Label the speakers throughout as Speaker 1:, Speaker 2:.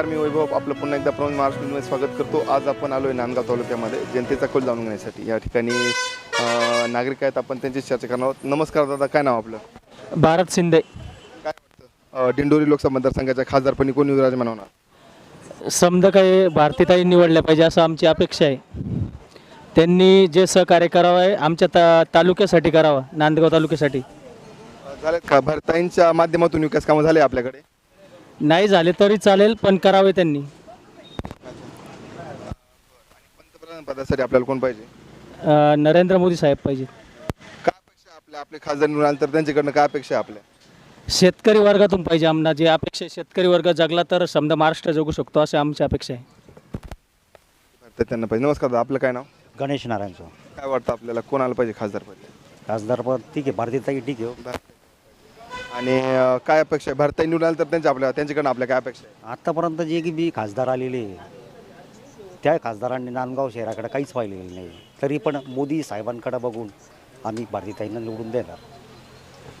Speaker 1: नमस्कार मी वैभव. आपलं पुन्हा एकदा प्रवीण महाराष्ट्र न्यूजमध्ये स्वागत करतो. आज आपण आलो आहे नांदगाव तालुक्यामध्ये. जनतेचा कौल जाणून घेण्यासाठी. या ठिकाणी नागरिक आहेत. आपण त्यांची चर्चा करणार आहोत. नमस्कार दादा काय नाव आपलं?
Speaker 2: भारत शिंदे.
Speaker 1: काय वाटतं? दिंडोरी लोकसभा मतदारसंघाच्या खासदारपणी कोण विराजमान होणार.
Speaker 2: समजा काही भारतीताई निवडल्या पाहिजे असं आमची अपेक्षा आहे. त्यांनी जे सहकार्य करावं आहे आमच्या ता तालुक्यासाठी करावं. नांदगाव तालुक्यासाठी.
Speaker 1: अं, झालेत का? भारताईंच्या माध्यमातून विकास कामं झाले आपल्याकडे?
Speaker 2: नाही झाले तरी चालेल पण करावे त्यांनी.
Speaker 1: पंतप्रधान पदासाठी आपल्याला कोण पाहिजे?
Speaker 2: अं, नरेंद्र मोदी साहेब पाहिजे.
Speaker 1: काय अपेक्षा आपल्या आपले खासदार निवडून आले तर त्यांच्याकडनं काय अपेक्षा आहे आपल्या?
Speaker 2: शेतकरी वर्गातून पाहिजे आमना जे अपेक्षा आहे, शेतकरी वर्ग जगला तर समजा महाराष्ट्र जगू शकतो अशी आमची अपेक्षा आहे.
Speaker 1: भारतात त्यांना पाहिजे. नमस्कार दादा आपलं काय नाव?
Speaker 3: गणेश नारायणचं
Speaker 1: काय वाटतं आपल्याला? कोण आलं पाहिजे खासदार पाहिजे
Speaker 3: खासदार पद ठीक आहे भारतीय ठीक आहे हो.
Speaker 1: आणि अं, काय अपेक्षा आहे? भारताई निवडून आलं तर त्यांच्या आपल्या त्यांच्याकडनं आपल्या काय अपेक्षा आहे
Speaker 3: आत्तापर्यंत जे की बी खासदार आलेले त्या खासदारांनी नांदगाव शहराकडे काहीच पाहिलेलं नाही. तरी पण मोदी साहेबांकडे बघून आम्ही भारतीताईंना निवडून देणार.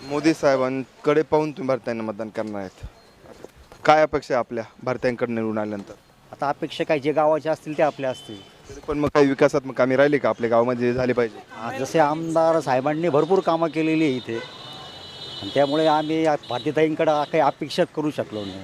Speaker 1: मोदी साहेबांकडे पाहून तुम्ही भारतायांना मतदान करणार आहेत. काय अपेक्षा आहे आपल्या भारतायांकडे निवडून आल्यानंतर?
Speaker 3: आता अपेक्षा काय जे गावाचे असतील ते आपल्या असतील.
Speaker 1: तरी पण मग काही विकासात्मक कामे राहिली का? आपल्या गावामध्ये झाली पाहिजे.
Speaker 3: आज जसे आमदार साहेबांनी भरपूर कामं केलेली आहे इथे. आणि त्यामुळे आम्ही या भारतीताईंकडे काही अपेक्षाच करू शकलो नाही.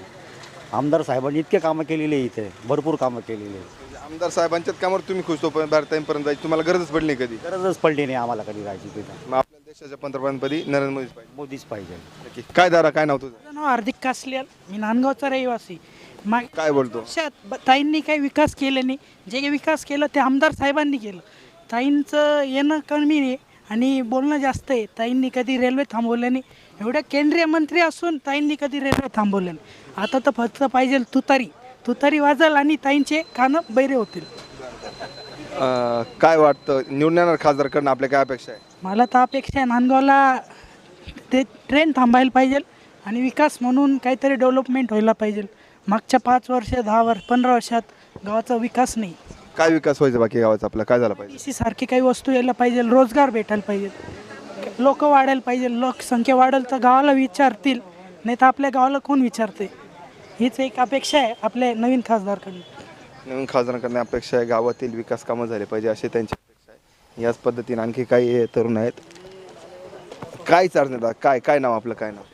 Speaker 3: आमदार साहेबांनी इतके कामं केलेली आहे इथे भरपूर कामं केलेली. आहे
Speaker 1: म्हणजे आमदार साहेबांच्याच कामावर तुम्ही खुश तो पण भारताईंपर्यंत जायची तुम्हाला गरजच पडली नाही कधी?
Speaker 3: गरजच पडली नाही आम्हाला कधी जायची तिथं.
Speaker 1: मग आपल्या देशाच्या पंतप्रधानपदी नरेंद्र मोदीच पाहिजे.
Speaker 3: मोदीच पाहिजे.
Speaker 1: नक्की. काय दारा काय नाव तुझं?
Speaker 4: माझं नाव हार्दिक कासलियाल. मी नांदगावचा रहिवासी. मा
Speaker 1: काय बोलतो?
Speaker 4: ब- ताईंनी काही विकास केले नाही. जे काही विकास केलं ते आमदार साहेबांनी केलं. ताईंचं येणं कमी आहे आणि बोलणं जास्त आहे. ताईंनी कधी रेल्वे थांबवलं नाही. एवढ्या केंद्रीय मंत्री असून ताईंनी कधी रेल्वे थांबवलं नाही. आता तर फक्त पाहिजे तुतारी. तुतारी वाजल आणि ताईंचे कानं बैरे होतील.
Speaker 1: अं, काय वाटतं? निवडून येणार खासदारकडनं आपल्या काय अपेक्षा आहे?
Speaker 4: मला तर अपेक्षा आहे नांदगावला ते ट्रेन थांबायला पाहिजे आणि विकास म्हणून काहीतरी डेव्हलपमेंट व्हायला पाहिजे. मागच्या पाच वर्ष दहा वर्ष पंधरा वर्षात गावाचा विकास नाही.
Speaker 1: काय विकास व्हायचा बाकी गावाचा आपला? काय झाला पाहिजे?
Speaker 4: सी सारखे काही वस्तू यायला पाहिजे रोजगार भेटायला पाहिजे. लोक वाढायला पाहिजे लोकसंख्या वाढेल तर गावाला विचारतील नाही तर आपल्या गावाला कोण विचारते हीच एक अपेक्षा आहे आपल्या नवीन खासदारकडून.
Speaker 1: नवीन खासदारांकडून अपेक्षा आहे गावातील विकास कामं झाले पाहिजे अशी त्यांची अपेक्षा आहे. याच पद्धतीने आणखी काही तरुण आहेत. काय चालणार दादा? काय काय नाव आपलं? काय नाव?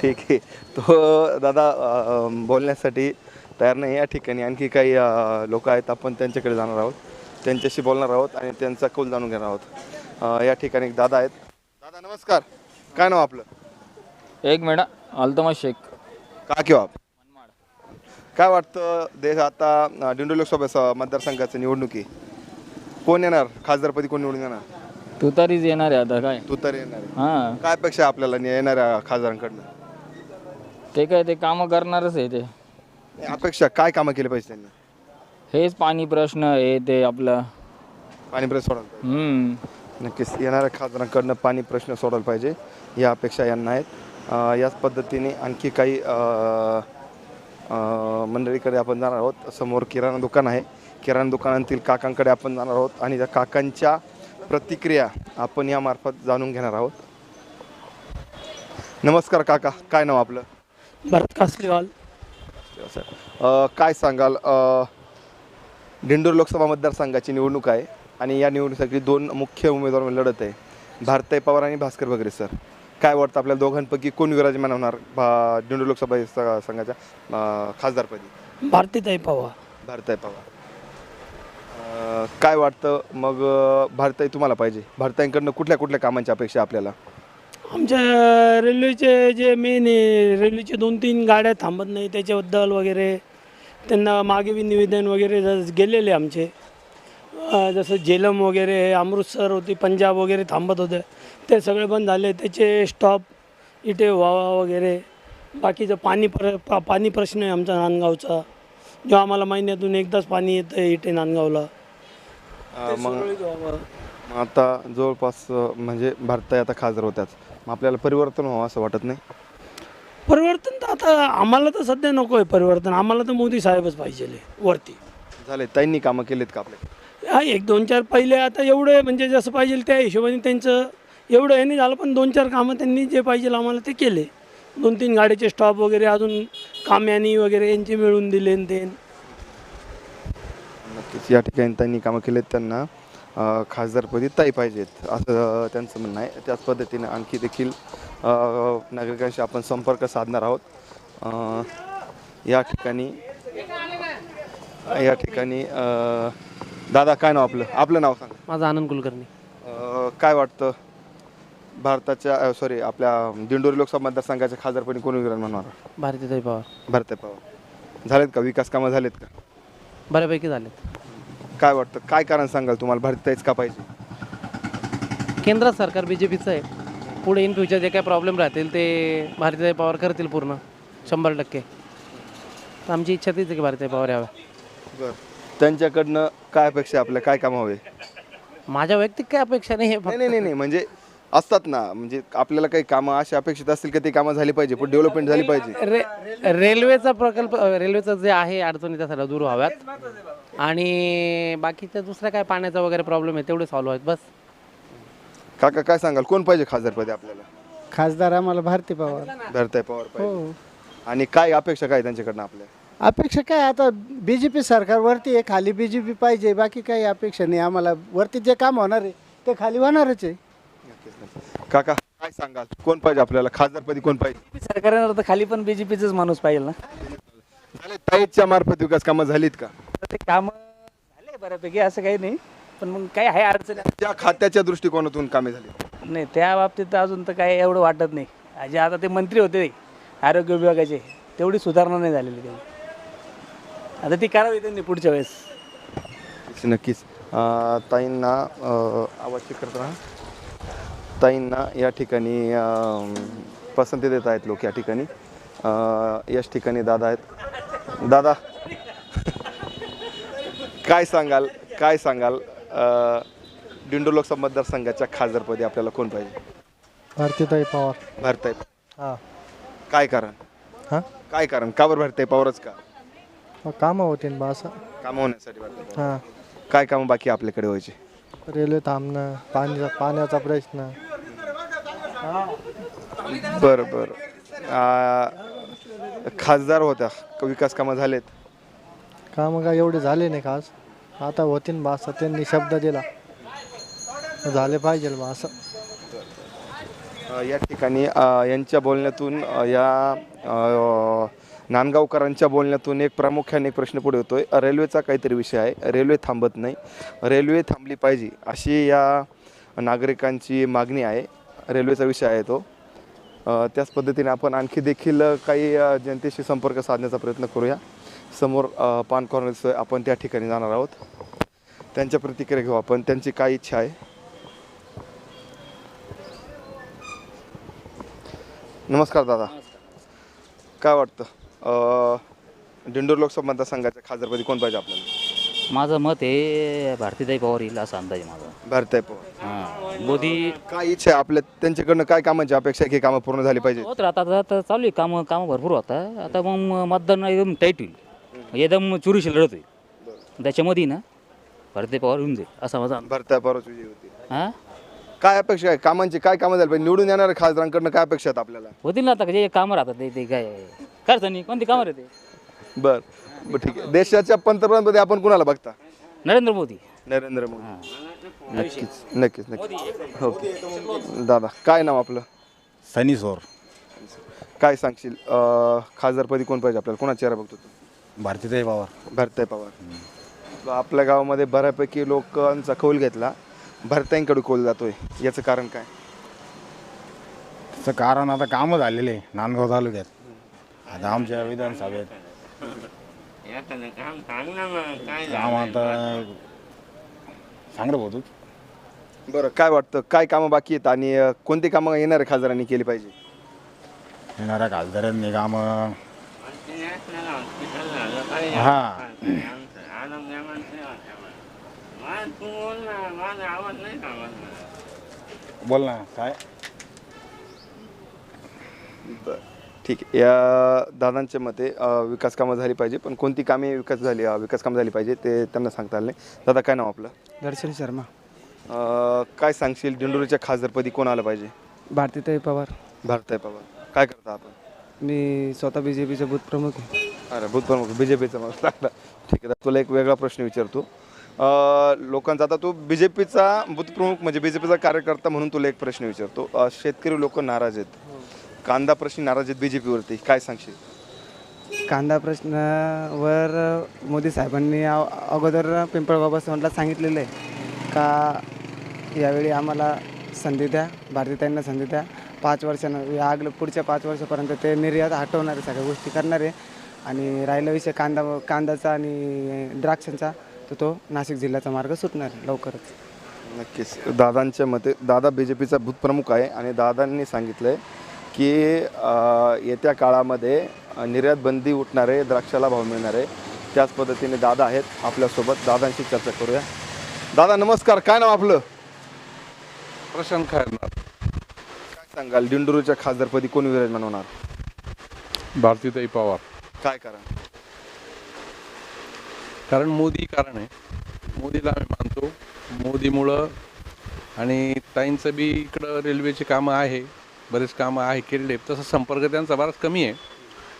Speaker 1: ठीक आहे. तो दादा अं, बोलण्यासाठी तयार नाही या ठिकाणी. आणखी काही लोक आहेत आपण त्यांच्याकडे जाणार आहोत. त्यांच्याशी बोलणार आहोत आणि त्यांचा कौल जाणून घेणार आहोत. या ठिकाणी एक दादा आहेत. दादा नमस्कार. काय नाव आपलं?
Speaker 5: एक मिनिट अल्तमा शेख.
Speaker 1: का किंवा? काय वाटतं देश आता दिंडोरी लोकसभा मतदारसंघाचं निवडणुकी. कोण येणार? खासदारपदी कोण निवडून येणार?
Speaker 5: तू तरीच येणार आहे आता काय?
Speaker 1: तू तर येणार आहे.
Speaker 5: हां.
Speaker 1: काय अपेक्षा आहे आपल्याला येणाऱ्या खासदारांकडनं?
Speaker 5: ते काय ते कामं करणारच आहे ते.
Speaker 1: अपेक्षा काय कामं केली पाहिजे त्यांनी?
Speaker 5: हेच पाणी प्रश्न हे ते आपलं.
Speaker 1: पाणी प्रश्न सोडवला पाहिजे.
Speaker 5: हम्म.
Speaker 1: नक्कीच येणाऱ्या खासदारांकडनं पाणी प्रश्न सोडवला पाहिजे या अपेक्षा यांना आहेत. अं, याच पद्धतीने आणखी काही अं, अं, मंडळीकडे आपण जाणार आहोत. समोर किराणा दुकान आहे. किराणा दुकानातील काकांकडे आपण जाणार आहोत आणि त्या काकांच्या प्रतिक्रिया आपण यामार्फत जाणून घेणार आहोत. नमस्कार काका काय नाव आपलं?
Speaker 4: भरत कासलीवाल.
Speaker 1: अं, काय सांगाल? अं, दिंडोर लोकसभा मतदारसंघाची निवडणूक आहे आणि या निवडणुकीसाठी दोन मुख्य उमेदवार लढत आहे. भारताई पवार आणि भास्कर बगरे सर. काय वाटतं आपल्या दोघांपैकी कोण विराजमान होणार भा दिंडोर लोकसभा स- संघाच्या अं, खासदारपदी?
Speaker 4: भारतीताई पवार.
Speaker 1: भारताई पवार. अं, काय वाटतं? मग अं, भारताई तुम्हाला पाहिजे. भारताईंकडनं कुठल्या कुठल्या कामांची अपेक्षा आहे आपल्याला?
Speaker 6: आमच्या रेल्वेचे जे मेन आहे रेल्वेचे दोन तीन गाड्या थांबत नाही त्याच्याबद्दल वगैरे त्यांना मागे बी निवेदन वगैरे ज- गेलेले आमचे. अं, जसं झेलम वगैरे अमृतसर होती पंजाब वगैरे थांबत होते. ते सगळे बंद झाले. त्याचे स्टॉप इथे व्हावा वगैरे. बाकीचं पाणी प्र पा पाणी प्रश्न आहे आमचा नांदगावचा. जो आम्हाला महिन्यातून एकदाच पाणी येतं आहे इथे नांदगावला.
Speaker 1: अं, मग मग आता जवळपास अं, म्हणजे भारताई आता खासदार होत्याच मग आपल्याला परिवर्तन व्हावं असं वाटत नाही?
Speaker 6: परिवर्तन तर आता आम्हाला तर सध्या नको आहे परिवर्तन. आम्हाला तर मोदी साहेबच पाहिजे वरती.
Speaker 1: झाले ताईंनी कामं केलीत का आपल्या
Speaker 6: हा एक दोन चार पहिले आता एवढे म्हणजे जसं पाहिजे त्या हिशोबाने त्यांचं एवढं हे नाही झालं पण दोन चार कामं त्यांनी जे पाहिजे आम्हाला ते केले. दोन तीन गाडीचे स्टॉप वगैरे अजून काम्यानी वगैरे यांचे मिळून दिले न ते.
Speaker 1: नक्कीच या ठिकाणी त्यांनी कामं केलेत त्यांना. खासदारपदी ताई पाहिजेत असं त्यांचं म्हणणं आहे. त्याच पद्धतीने आणखी देखील नागरिकांशी आपण संपर्क साधणार आहोत. या ठिकाणी या ठिकाणी दादा काय नाव आपलं? आपलं नाव सांग.
Speaker 7: माझा आनंद कुलकर्णी.
Speaker 1: काय वाटतं? भारताच्या सॉरी आपल्या दिंडोरी लोकसभा मतदारसंघाच्या खासदारपदी कोण विरान म्हणणार?
Speaker 7: भारतीताई पवार.
Speaker 1: भारतीय पवार. झालेत का? विकास कामं झालेत का?
Speaker 7: बऱ्यापैकी झालेत.
Speaker 1: काय वाटतं? काय कारण सांगाल तुम्हाला? भारतीताईच का पाहिजे?
Speaker 7: केंद्र सरकार बी जे पीचं आहे. पुढे इन फ्युचर जे काही प्रॉब्लेम राहतील ते भारतीताई पवार करतील पूर्ण. शंभर टक्के. तर आमची इच्छा तीच आहे की भारतीताई पवार यावं.
Speaker 1: बरं. त्यांच्याकडनं काय अपेक्षा आहे आपल्या? काय कामं हवे?
Speaker 7: माझ्या वैयक्तिक काही अपेक्षा नाही आहे
Speaker 1: नाही नाही नाही नाही. म्हणजे असतात ना म्हणजे आपल्याला काही कामं अशी अपेक्षित असतील की ती कामं झाली पाहिजे पण डेव्हलपमेंट झाली पाहिजे.
Speaker 7: रे रेल्वेचा प्रकल्प रेल्वेचं जे आहे अडचणी त्या सगळ्या दूर व्हाव्यात. आणि बाकीच्या दुसऱ्या काय पाण्याचा वगैरे प्रॉब्लेम आहे तेवढे सॉल्व्ह आहेत बस.
Speaker 1: काका काय सांगाल? कोण पाहिजे खासदारपदी आपल्याला?
Speaker 8: खासदार आम्हाला भारती पवार.
Speaker 1: भारताय पवार पाहिजे.
Speaker 8: हो.
Speaker 1: आणि काय अपेक्षा काय त्यांच्याकडनं आपल्या?
Speaker 8: अपेक्षा काय आता बी जे पी सरकार वरती आहे खाली बी जे पी पाहिजे बाकी काही अपेक्षा नाही. आम्हाला वरती जे काम होणार आहे ते खाली होणारच आहे.
Speaker 1: काका काय सांगाल? कोण पाहिजे आपल्याला? खासदारपदी कोण पाहिजे?
Speaker 9: सरकार येणार तर खाली पण बीजेपीचाच माणूस पाहिजे ना.
Speaker 1: झाले ताईच्या मार्फत विकास कामं झालीत का?
Speaker 9: तर ते काम झाले बऱ्यापैकी असं काही नाही. पण मग काय आहे अडचण?
Speaker 1: त्या खात्याच्या दृष्टिकोनातून कामे झाली.
Speaker 9: नाही त्या बाबतीत तर अजून तर काय एवढं वाटत नाही. जे आता ते मंत्री होते आरोग्य विभागाचे तेवढी सुधारणा नाही झालेली त्यांची आता ती करावी त्यांनी पुढच्या वेळेस.
Speaker 1: नक्कीच. नक्कीच अं, ताईंना अं, आवाज चेक करत राहा. ताईंना या ठिकाणी पसंती देत आहेत लोक या ठिकाणी. याच ठिकाणी दादा आहेत. दादा काय सांगाल काय सांगाल? दिंडो लोकसभा मतदारसंघाच्या खासदारपदी आपल्याला कोण पाहिजे?
Speaker 8: भारतीताई पवार.
Speaker 1: भारताई
Speaker 8: हां.
Speaker 1: काय कारण?
Speaker 8: हां?
Speaker 1: काय कारण? का बरं भारताई पवारच का?
Speaker 8: कामं होतील बा असं.
Speaker 1: कामं होण्यासाठी भारताई.
Speaker 8: हां.
Speaker 1: काय कामं बाकी आपल्याकडे व्हायचे?
Speaker 8: रेल्वे थांबणं पाण्याचा पाण्याचा प्रश्न.
Speaker 1: बरं बरं. आ, खासदार होत्या क- विकास कामं झालेत.
Speaker 8: कामं काय एवढे झाले नाही खास आता होतील बा असं त्यांनी शब्द दिला. झाले पाहिजे बा असं.
Speaker 1: अ, या ठिकाणी अ, यांच्या बोलण्यातून अ, या अ, नांदगावकरांच्या बोलण्यातून एक प्रामुख्याने एक प्रश्न पुढे होतोय रेल्वेचा काहीतरी विषय आहे. रेल्वे थांबत नाही. रेल्वे थांबली पाहिजे अशी या नागरिकांची मागणी आहे. रेल्वेचा विषय आहे तो. त्याच पद्धतीने आपण आणखी देखील काही जनतेशी संपर्क साधण्याचा प्रयत्न करूया. समोर पान कॉर्नर दिसतोय आपण त्या ठिकाणी जाणार आहोत. त्यांच्या प्रतिक्रिया घेऊ आपण. त्यांची काय इच्छा आहे? नमस्कार दादा. काय वाटतं? अ, दिंडोर लोकसभा मतदारसंघाच्या खासदारपदी कोण पाहिजे आपल्याला?
Speaker 10: माझं मत आहे भारतीताई पवार येईल असा अंदाज आहे माझा.
Speaker 1: भारताय पवार.
Speaker 10: हां. मोदी
Speaker 1: काय इच्छा आहे आपल्या त्यांच्याकडनं काय कामांची अपेक्षा आहे की कामं पूर्ण झाली पाहिजे?
Speaker 10: होत राहतात आता चालू आहे कामं कामं भरपूर होता आता मग मतदान एकदम टाईट होईल. एकदम चुरीशी लढत होईल. त्याच्यामध्ये ना भारतीय पवार येऊन जाईल असा माझा अंदाज.
Speaker 1: भारताय पवारच विजय
Speaker 10: हां?
Speaker 1: काय अपेक्षा आहे? कामांची काय कामं झाली पाहिजे? निवडून येणाऱ्या खासदारांकडनं काय अपेक्षा आहेत आपल्याला?
Speaker 10: होतील ना आता जे कामं राहतात ते ते काय काय अडचण नाही. कोणती कामं राहते?
Speaker 1: बर. बर ठीक आहे. देशाच्या पंतप्रधानपदी आपण कुणाला बघता?
Speaker 10: नरेंद्र मोदी.
Speaker 1: नरेंद्र मोदी. नक्कीच नक्कीच नक्कीच. ओके. दादा काय नाव आपलं?
Speaker 3: सनी सोर.
Speaker 1: काय सांगशील? अ, खासदारपदी कोण पाहिजे आपल्याला? कोणा चेहरा बघतो तू?
Speaker 3: भारतीताई पवार.
Speaker 1: भरताय पवार. आपल्या गावामध्ये बऱ्यापैकी लोकांचा कौल घेतला. भरताईंकडे कौल जातोय. याचं कारण काय?
Speaker 11: त्याचं कारण आता कामं झालेले आहे नांदगाव तालुक्यात. आता आमच्या विधानसभेत. काम आता सांग रे भाऊ तू
Speaker 1: बरं काय वाटतं काय कामं बाकी आहेत आणि अ, कोणती कामं येणाऱ्या खासदारांनी केली पाहिजे
Speaker 11: येणाऱ्या खासदारांनी कामं हा बोल ना काय
Speaker 1: बरं ठीक आहे. या दादांच्या मते विकास कामं झाली पाहिजे पण कोणती कामे विकास झाली विकास कामं झाली पाहिजे ते त्यांना सांगता आलं नाही. दादा काय नाव आपलं?
Speaker 8: दर्शन शर्मा.
Speaker 1: अ, काय सांगशील? दिंडोरीच्या खासदारपदी कोण आलं पाहिजे?
Speaker 8: भारतीताई पवार.
Speaker 1: भारताय पवार. काय करता आपण?
Speaker 12: मी स्वतः बी जे पीचा बूथ प्रमुख आहे.
Speaker 1: अरे भूतप्रमुख बी जे पीचा माणूस लागला. ठीक आहे तर तुला एक वेगळा प्रश्न विचारतो. अं, लोकांचा आता तू बी जे पीचा भूतप्रमुख म्हणजे बी जे पीचा कार्यकर्ता म्हणून तुला एक प्रश्न विचारतो. अं, शेतकरी लोक नाराज आहेत. कांदा प्रश्न नाराज आहेत बी जे पीवरती काय सांगशील?
Speaker 12: कांदा प्रश्नावर मोदी साहेबांनी अ- अगोदर पिंपळगाव बसवंतला सांगितलेलं आहे का यावेळी आम्हाला संधी द्या भारतीताईंना संधी द्या. पाच वर्षांना या आगलं पुढच्या पाच वर्षापर्यंत ते निर्यात हटवणारे सगळ्या गोष्टी करणारे आणि राहिला विषय कांदा कांद्याचा आणि द्राक्षांचा तर तो नाशिक जिल्ह्याचा मार्ग सुटणार आहे लवकरच.
Speaker 1: नक्कीच. दादांच्या मते दादा बी जे पीचा भूतप्रमुख आहे आणि दादांनी सांगितलं आहे की येत्या काळामध्ये निर्यात बंदी उठणार आहे द्राक्षाला भाव मिळणार आहे त्याच पद्धतीने दादा आहेत आपल्यासोबत. दादांशी चर्चा करूया. दादा नमस्कार. काय नाव आपलं?
Speaker 13: प्रशांत खायरनार
Speaker 1: काय सांगाल? दिंडोरीच्या खासदारपदी कोण विराजमान होणार?
Speaker 13: भारतीताई पवार.
Speaker 1: काय कारण?
Speaker 13: कारण मोदी कारण आहे. मोदीला आम्ही मानतो. मोदीमुळं आणि ताईंचं बी इकडं रेल्वेची कामं आहे. बरेच कामं आहे केलेले. तसं संपर्क त्यांचा बराच कमी आहे.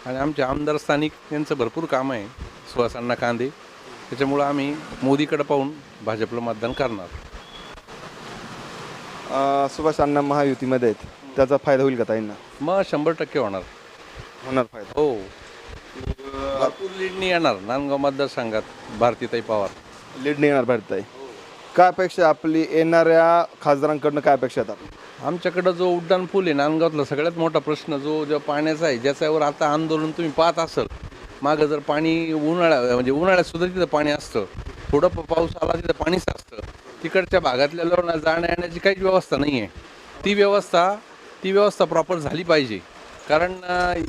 Speaker 13: आणि आमचे आमदार स्थानिक यांचं भरपूर कामं आहे. सुहासांना कांदे. त्याच्यामुळं आम्ही मोदीकडे पाहून भाजपला मतदान करणार.
Speaker 1: सुभाष अण्णा महायुतीमध्ये आहेत. त्याचा फायदा होईल का ताईंना?
Speaker 13: मग शंभर टक्के होणार.
Speaker 1: होणार फायदा.
Speaker 13: हो. भरपूर लीडनी येणार नांदगाव मतदारसंघात भारतीताई पवार.
Speaker 1: लीड नाही येणार भारताई काय अपेक्षा आपली? येणाऱ्या खासदारांकडनं काय अपेक्षा आहेत
Speaker 13: आमच्याकडं जो उड्डाण पूल आहे नांदगावातला सगळ्यात मोठा प्रश्न जो जो पाण्याचा आहे ज्याच्यावर आता आंदोलन तुम्ही पाहत असाल मागं जर पाणी उन्हाळ्या म्हणजे उन्हाळ्यात सुद्धा तिथं पाणी असतं. थोडं पाऊस आला तिथं पाणीच असतं तिकडच्या भागातल्या लोकांना जाण्या येण्याची काहीच व्यवस्था नाही आहे ती व्यवस्था ती व्यवस्था प्रॉपर झाली पाहिजे. कारण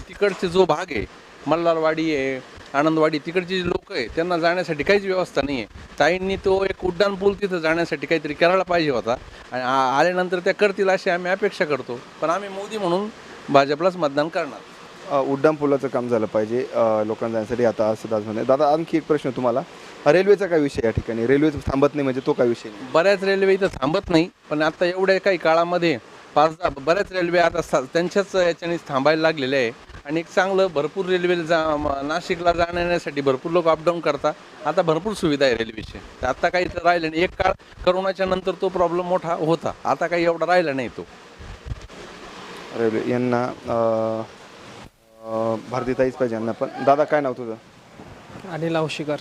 Speaker 13: तिकडचे जो भाग आहे मल्हारवाडी आहे आनंदवाडी तिकडचे जे लोक आहे त्यांना जाण्यासाठी काहीच व्यवस्था नाही आहे ताईंनी तो एक उड्डाण पूल तिथं जाण्यासाठी काहीतरी करायला पाहिजे होता. आणि आ- आल्यानंतर त्या करतील अशी आम्ही अपेक्षा करतो. पण आम्ही मोदी म्हणून भाजपलाच मतदान करणार.
Speaker 1: उड्डाण पुलाचं काम झालं पाहिजे. लोकांना जाण्यासाठी आता असं दास म्हणे. दादा आणखी एक प्रश्न तुम्हाला. रेल्वेचा काय विषय या ठिकाणी? रेल्वे थांबत नाही म्हणजे तो काय विषय
Speaker 13: बऱ्याच रेल्वे इथं थांबत नाही पण आता एवढ्या काही काळामध्ये पाच दहा बऱ्याच रेल्वे आता त्यांच्याच याच्याने थांबायला लागलेल्या आहे. आणि एक चांगलं भरपूर रेल्वेला जा नाशिकला जाण्यासाठी भरपूर लोक अपडाऊन करतात. आता भरपूर सुविधा आहे रेल्वेची तर आता काही तर राहिलं नाही. एक काळ करोनाच्या नंतर तो प्रॉब्लेम मोठा होता. आता काही एवढा राहिला नाही तो.
Speaker 1: रेल्वे यांना भारतीताईच पाहिजे यांना पण. दादा काय नाव तुझं?
Speaker 14: अनिल औशिकर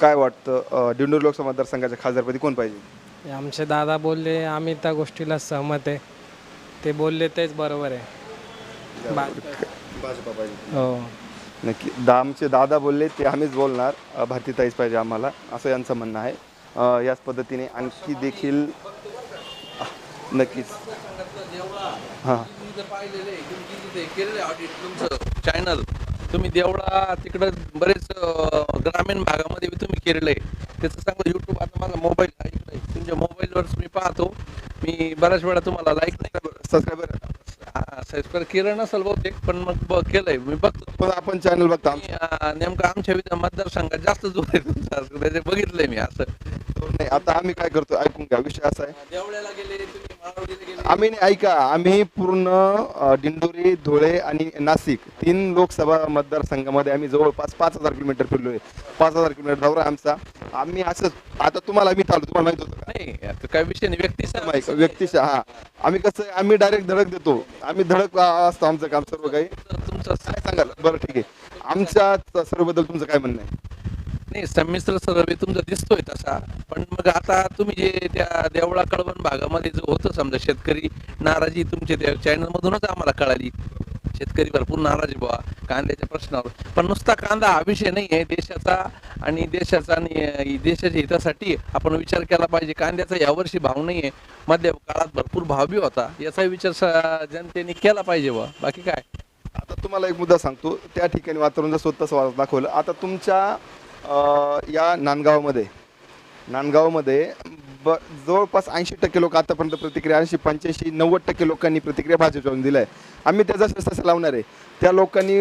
Speaker 1: काय वाटतं दिंडोरी लोकसभा मतदारसंघाच्या खासदारपदी कोण पाहिजे?
Speaker 14: आमचे दादा बोलले आम्ही त्या गोष्टीला सहमत आहे. ते बोलले तेच बरोबर आहे.
Speaker 1: भाजपा पाहिजे.
Speaker 14: हो.
Speaker 1: नक्की. दा आमचे दादा बोलले ते आम्हीच बोलणार. अ, भारतीताईच पाहिजे आम्हाला असं यांचं म्हणणं आहे. अ, याच पद्धतीने आणखी देखील नक्कीच. हां.
Speaker 13: तुमचं चॅनल तुम्ही देवळा तिकडं बरेच अं, ग्रामीण भागामध्ये बी तुम्ही केलेलं. आहे त्याचं चांगलं यूट्यूब आता माझा मोबाईल ऐकलं आहे तुमच्या मोबाईलवर मी पाहतो. मी बऱ्याच वेळा तुम्हाला लाईक नाही
Speaker 1: सबस्क्राईबर
Speaker 13: सबस्क्राईब केलं नसेल बहुतेक पण मग केलंय मी बघतो.
Speaker 1: पण आपण चॅनल बघता
Speaker 13: अं, नेमकं आमच्या विधान मतदारसंघात जास्त जोर आहे तुमचा त्याचे बघितलंय मी असं.
Speaker 1: नाही आता आम्ही काय करतो ऐकून घ्या. विषय असा आहे.
Speaker 13: देवळ्याला गेले
Speaker 1: आम्ही नाही ऐका आम्ही पूर्ण अ, दिंडोरी धुळे आणि नाशिक तीन लोकसभा मतदारसंघामध्ये आम्ही जवळपास पाच हजार किलोमीटर फिरलोय. पाच हजार किलोमीटर दौरा आहे आमचा. आम्ही असं आता तुम्हाला मी चालू तुम्हाला माहीत होतं का?
Speaker 13: नाही आता काय विषय नाही व्यक्ती
Speaker 1: माहित- व्यक्तिशः हा. आम्ही कसं आहे, आम्ही डायरेक्ट धडक देतो. आम्ही धडक अ, असतो आमचं काम सर्व काही.
Speaker 13: तुमचं
Speaker 1: काय सांगाल? बरं ठीक आहे. आमच्या सर्वबद्दल तुमचं काय म्हणणं आहे?
Speaker 13: नाही संमिश्र सर्वे तुमचा दिसतोय तसा. पण मग आता तुम्ही जे त्या देवळा कळवण भागामध्ये जो होतं समजा शेतकरी नाराजी तुमच्या त्या चॅनल मधूनच आम्हाला कळाली. शेतकरी भरपूर नाराज बुवा कांद्याच्या प्रश्नावर. पण नुसता कांदा हा विषय नाही आहे देशाचा आणि देशाचा आणि देशाच्या हितासाठी आपण विचार केला पाहिजे. कांद्याचा यावर्षी भाव नाही आहे. मध्य काळात भरपूर भाव बी होता. याचा विचार जनतेने केला पाहिजे बुवा. बाकी काय?
Speaker 1: आता तुम्हाला एक मुद्दा सांगतो. त्या ठिकाणी वातावरण जर स्वतः दाखवलं. आता तुमच्या या नांदगावमध्ये. नांदगावमध्ये ब जवळपास ऐंशी टक्के लोक आतापर्यंत प्रतिक्रिया ऐंशी पंच्याऐंशी नव्वद टक्के लोकांनी प्रतिक्रिया भाजपच्यावरून दिल्या. आहे आम्ही त्या जसं तसं लावणार आहे. त्या लोकांनी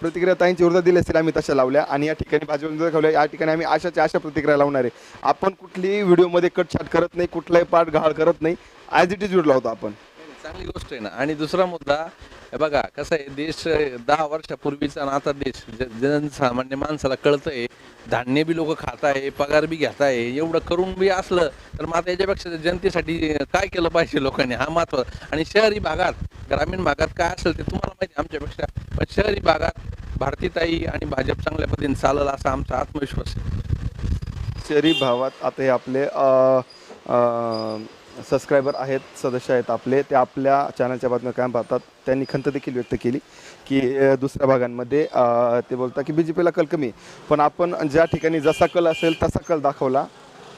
Speaker 1: प्रतिक्रिया ताईंची विरोधात दिली असतील आम्ही तशा लावल्या आणि या ठिकाणी भाजप दाखवल्या. या ठिकाणी आम्ही अशाच्या अशा प्रतिक्रिया लावणार आहे. आपण कुठलीही व्हिडिओमध्ये कटछाट करत नाही कुठलाही पाठ गहाळ करत नाही. ॲज इट इज व्हिडिओ लावतो आपण.
Speaker 13: चांगली गोष्ट आहे ना. आणि दुसरा मुद्दा हे बघा कसं आहे देश दहा वर्षापूर्वीचा आणि आता देश जनसामान्य माणसाला कळतंय धान्य बी लोक खात आहे पगार बी घेत आहे एवढं करून बी असलं तर मग आता याच्यापेक्षा जनतेसाठी काय केलं पाहिजे लोकांनी? हा महत्त्व. आणि शहरी भागात ग्रामीण भागात काय असेल ते तुम्हाला माहिती आमच्यापेक्षा पण शहरी भागात भारतीताई आणि भाजप चांगल्या पद्धतीने चालल असा आमचा आत्मविश्वास आहे.
Speaker 1: शहरी भावात आता हे आपले सबस्क्रायबर आहेत सदस्य आहेत आपले ते आपल्या चॅनलच्या बातम्या कायम पाहतात. त्यांनी खंत देखील व्यक्त केली की दुसऱ्या भागांमध्ये ते बोलतात की बी जे पीला कल कमी पण आपण ज्या ठिकाणी जसा कल असेल तसा कल दाखवला.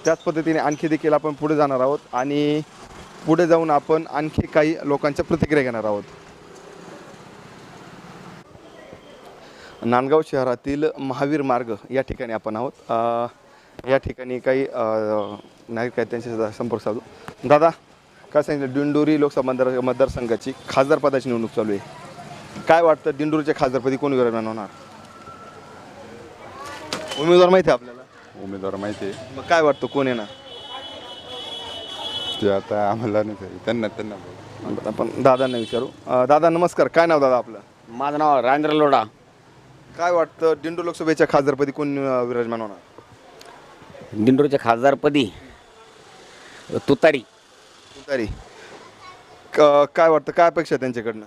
Speaker 1: त्याच पद्धतीने आणखी देखील आपण पुढे जाणार आहोत आणि पुढे जाऊन आपण आणखी काही लोकांच्या प्रतिक्रिया घेणार आहोत. नांदगाव शहरातील महावीर मार्ग या ठिकाणी आपण आहोत. या ठिकाणी काही नागरिक आहेत त्यांच्याशी संपर्क साधू. दादा काय सांगितलं? दिंडोरी लोकसभा मतदार मतदारसंघाची खासदार पदाची निवडणूक चालू आहे. काय वाटतं दिंडोरीच्या खासदारपदी कोण विराजमान होणार? उमेदवार माहिती आहे आपल्याला?
Speaker 15: उमेदवार माहिती आहे.
Speaker 1: मग काय वाटतं? कोण येणार?
Speaker 15: ते आता आम्हाला नाही. त्यांना त्यांना
Speaker 1: आपण दादांना विचारू. दादा नमस्कार. काय नाव दादा आपलं?
Speaker 16: माझं नाव राजेंद्र लोढा.
Speaker 1: काय वाटतं दिंडोर लोकसभेच्या खासदारपदी कोण विराजमान होणार?
Speaker 16: दिंडोरच्या खासदारपदी तुतारी.
Speaker 1: तरी क- काय वाटतं काय अपेक्षा आहे त्यांच्याकडनं?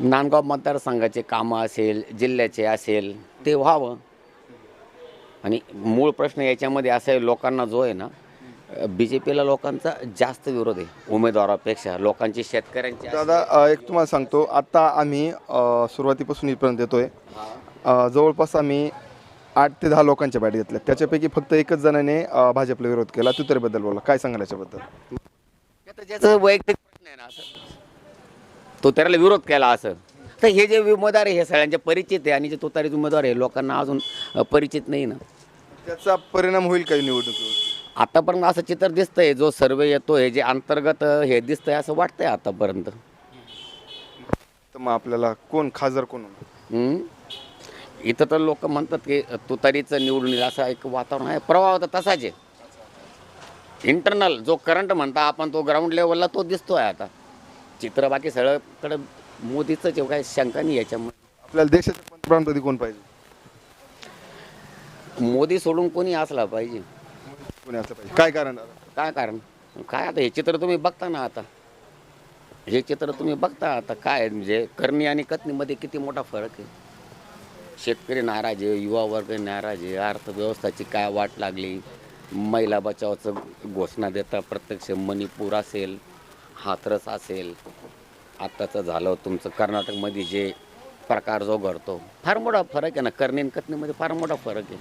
Speaker 16: नांदगाव मतदारसंघाचे कामं असेल जिल्ह्याचे असेल ते व्हावं. आणि मूळ प्रश्न याच्यामध्ये असा आहे लोकांना जो आहे ना बी जे पीला लोकांचा जास्त विरोध आहे उमेदवारापेक्षा. लोकांची शेतकऱ्यांची
Speaker 1: दादा अ, एक तुम्हाला सांगतो आता आम्ही अ, सुरुवातीपासून इथपर्यंत येतोय. अ, जवळपास आम्ही आठ ते दहा लोकांच्या बॅट घेतल्या. त्याच्यापैकी फक्त एकच जणाने अ, भाजपला विरोध केला. तुतरीबद्दल बोला काय सांगाल याच्याबद्दल?
Speaker 16: ज्याचं वैयक्तिक प्रश्न आहे ना असं. तो त्याला विरोध केला असं. तर हे जे उमेदवार आहे हे सगळ्यांचे परिचित आहे आणि जे तुतारीचे उमेदवार आहे लोकांना अजून अ, परिचित नाही ना.
Speaker 1: त्याचा परिणाम होईल काही निवडणुकीवर?
Speaker 16: आतापर्यंत असं चित्र दिसतंय जो सर्वे येतोय जे अंतर्गत अ, हे दिसतंय असं वाटतंय आतापर्यंत.
Speaker 1: तर मग आपल्याला कोण खासदार कोण होणार?
Speaker 16: हम्म? इथं तर लोक म्हणतात की तुतारीचं निवडून येईल असं एक वातावरण आहे. प्रवाह तर तसाच आहे. इंटरनल जो करंट म्हणता आपण तो ग्राउंड लेवलला तो दिसतोय आता. चित्र बाकी सगळ्याकडं मोदीचं जे काही शंका नाही याच्यामुळे.
Speaker 1: आपल्याला देशाचे पंतप्रधानपदी कोण पाहिजे?
Speaker 16: मोदी सोडून कोणी असला पाहिजे.
Speaker 1: कोणी असलं पाहिजे? काय कारण? दादा?
Speaker 16: काय कारण? काय आता हे चित्र तुम्ही बघता ना आता. हे चित्र तुम्ही बघता आता. काय आहे म्हणजे करणी आणि कथनीमध्ये किती मोठा फरक आहे? शेतकरी नाराज आहे युवा वर्ग नाराज आहे अर्थव्यवस्थाची काय वाट लागली? महिला बचावाचं घोषणा देता प्रत्यक्ष मणिपूर असेल हाथरस असेल आत्ताचं झालं तुमचं कर्नाटकमध्ये जे प्रकार जो घडतो. फार मोठा फरक आहे ना करणे आणि फार मोठा फरक आहे.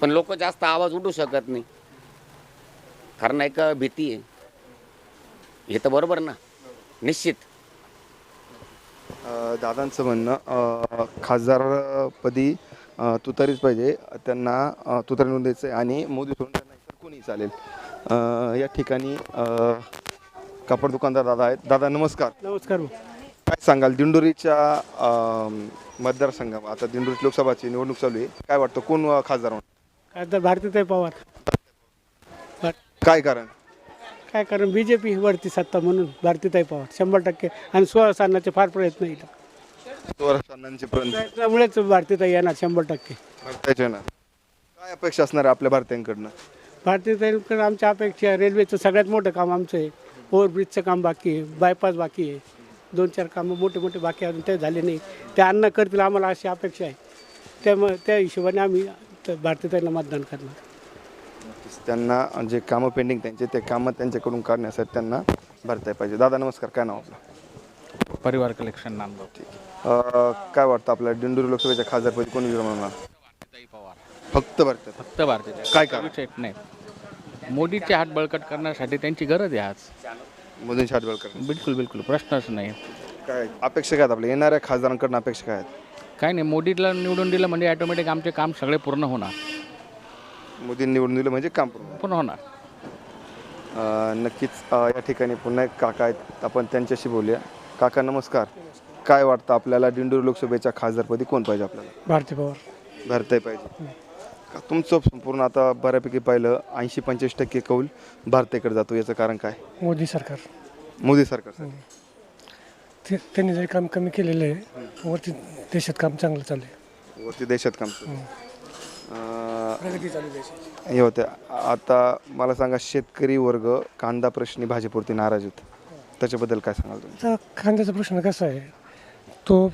Speaker 16: पण लोक जास्त आवाज उठू शकत नाही. कारण एक भीती आहे? हे तर बरोबर ना. निश्चित.
Speaker 1: दादांचं म्हणणं खासदारपदी तुतारीच पाहिजे. त्यांना तुतारी निवडून द्यायचं आहे आणि मोदी सोडून त्यांना इतर कोणी चालेल. या ठिकाणी कापड दुकानदार दादा आहेत. दादा नमस्कार.
Speaker 6: नमस्कार.
Speaker 1: काय सांगाल? दिंडोरीच्या अ, मतदारसंघा आता दिंडोरी लोकसभाची निवडणूक चालू आहे. काय वाटतं? कोण खासदार
Speaker 6: काय तर भारतीताई पवार.
Speaker 1: काय कारण?
Speaker 6: काय कारण बी जे पी वरती सत्ता म्हणून भारतीताई पवार शंभर टक्के. आणि सोळा आणण्याचे फार प्रयत्न इथं
Speaker 1: स्वराज्यांचे पर्यंत
Speaker 6: त्यामुळेच भारतीताई येणार शंभर टक्के.
Speaker 1: काय अपेक्षा असणार आहे आपल्या भारतीयांकडनं?
Speaker 6: भारतीताईकडे आमच्या अपेक्षा आहे, रेल्वेचं सगळ्यात मोठं काम आमचं आहे. ओव्हरब्रिजचं काम बाकी आहे. बायपास बाकी आहे. दोन चार कामं मोठे मोठे बाकी अजून ते झाले नाही. ते अन्न करतील आम्हाला अशी अपेक्षा आहे. त्यामुळे त्या हिशोबाने आम्ही भारतीताईला मतदान करणार.
Speaker 1: त्यांना जे कामं पेंडिंग त्यांचे ते कामं त्यांच्याकडून काढण्यासाठी त्यांना भरताय पाहिजे. दादा नमस्कार. काय नाव आपलं?
Speaker 17: परिवार कलेक्शन नांदगाव
Speaker 1: अ, काय वाटतं आपल्या दिंडोरी लोकसभेच्या खासदारपदी कोण विराजमान होणार फक्त भारतात.
Speaker 17: फक्त भारतीय
Speaker 1: काय कारण?
Speaker 17: विषय नाही. मोदीचे हात बळकट करण्यासाठी त्यांची गरज आहे आज.
Speaker 1: मोदींची हातबळ करणं
Speaker 17: बिलकुल बिलकुल. प्रश्नच नाही.
Speaker 1: काय अपेक्षा काय आपल्या? येणाऱ्या खासदारांकडनं अपेक्षा काय आहेत?
Speaker 17: काय नाही मोदीला निवडून दिलं म्हणजे ऑटोमॅटिक आमचे काम सगळे पूर्ण होणार.
Speaker 1: मोदींनी निवडून दिलं म्हणजे काम पूर्ण
Speaker 17: होणार.
Speaker 1: अ, नक्कीच अ, या ठिकाणी पुन्हा एक काका आहेत आपण त्यांच्याशी बोलूया. काका नमस्कार. काय वाटतं आपल्याला दिंडोरी लोकसभेच्या खासदारपदी कोण पाहिजे आपल्याला?
Speaker 6: भारती पवार.
Speaker 1: भारताई पाहिजे. का तुमचं संपूर्ण आता बऱ्यापैकी पाहिलं ऐंशी पंच्याऐंशी टक्के कौल भारताकडे जातो याचं कारण काय?
Speaker 6: मोदी सरकार.
Speaker 1: मोदी सरकार
Speaker 18: ते त्यांनी जरी काम कमी केलेलं आहे वरती देशात काम चांगलं चालू आहे.
Speaker 1: वरती देशात काम सुरू आहे. अं,
Speaker 18: प्रगती चालू आहे देशाची
Speaker 1: हे होते. आता मला सांगा शेतकरी वर्ग कांदा प्रश्नी भाजीपुरती नाराज आहेत. त्याच्याबद्दल काय सांगाल तुम्ही?
Speaker 18: आता कांद्याचा प्रश्न कसा आहे तो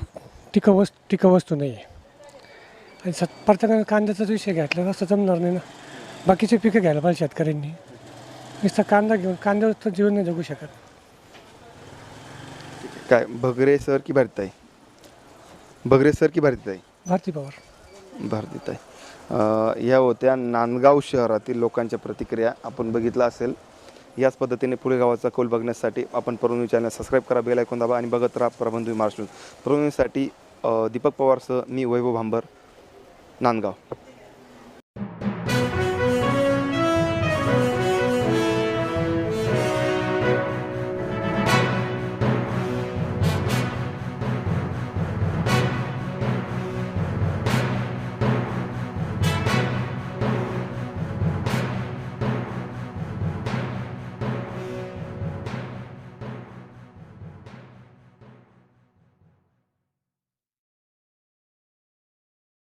Speaker 18: टिकाऊ वस्तू नाही आहे. आणि सत प्रत्येकाने कांद्याचाच विषय घेतला असं जमणार नाही ना. बाकीचे पिकं घ्यायला पाहिजे शेतकऱ्यांनी. नुसता कांदा घेऊन कांद्यावर तर जीवन नाही जगू शकत.
Speaker 1: काय भगरे सर की भारतीताई भगरे सर की भारतीताई
Speaker 18: भारती पवार.
Speaker 1: भारतीताई. या होत्या नांदगाव शहरातील लोकांच्या प्रतिक्रिया. आपण बघितलं असेल याच पद्धतीने पुढे गावाचा कौल बघण्यासाठी आपण प्रबंधू चॅनल सबस्क्राईब करा बेल ऐकून दाबा आणि बघत राहा प्रबंधू महाराष्ट्र प्रबंधूसाठी दीपक पवारसह मी वैभव भांबर नांदगाव.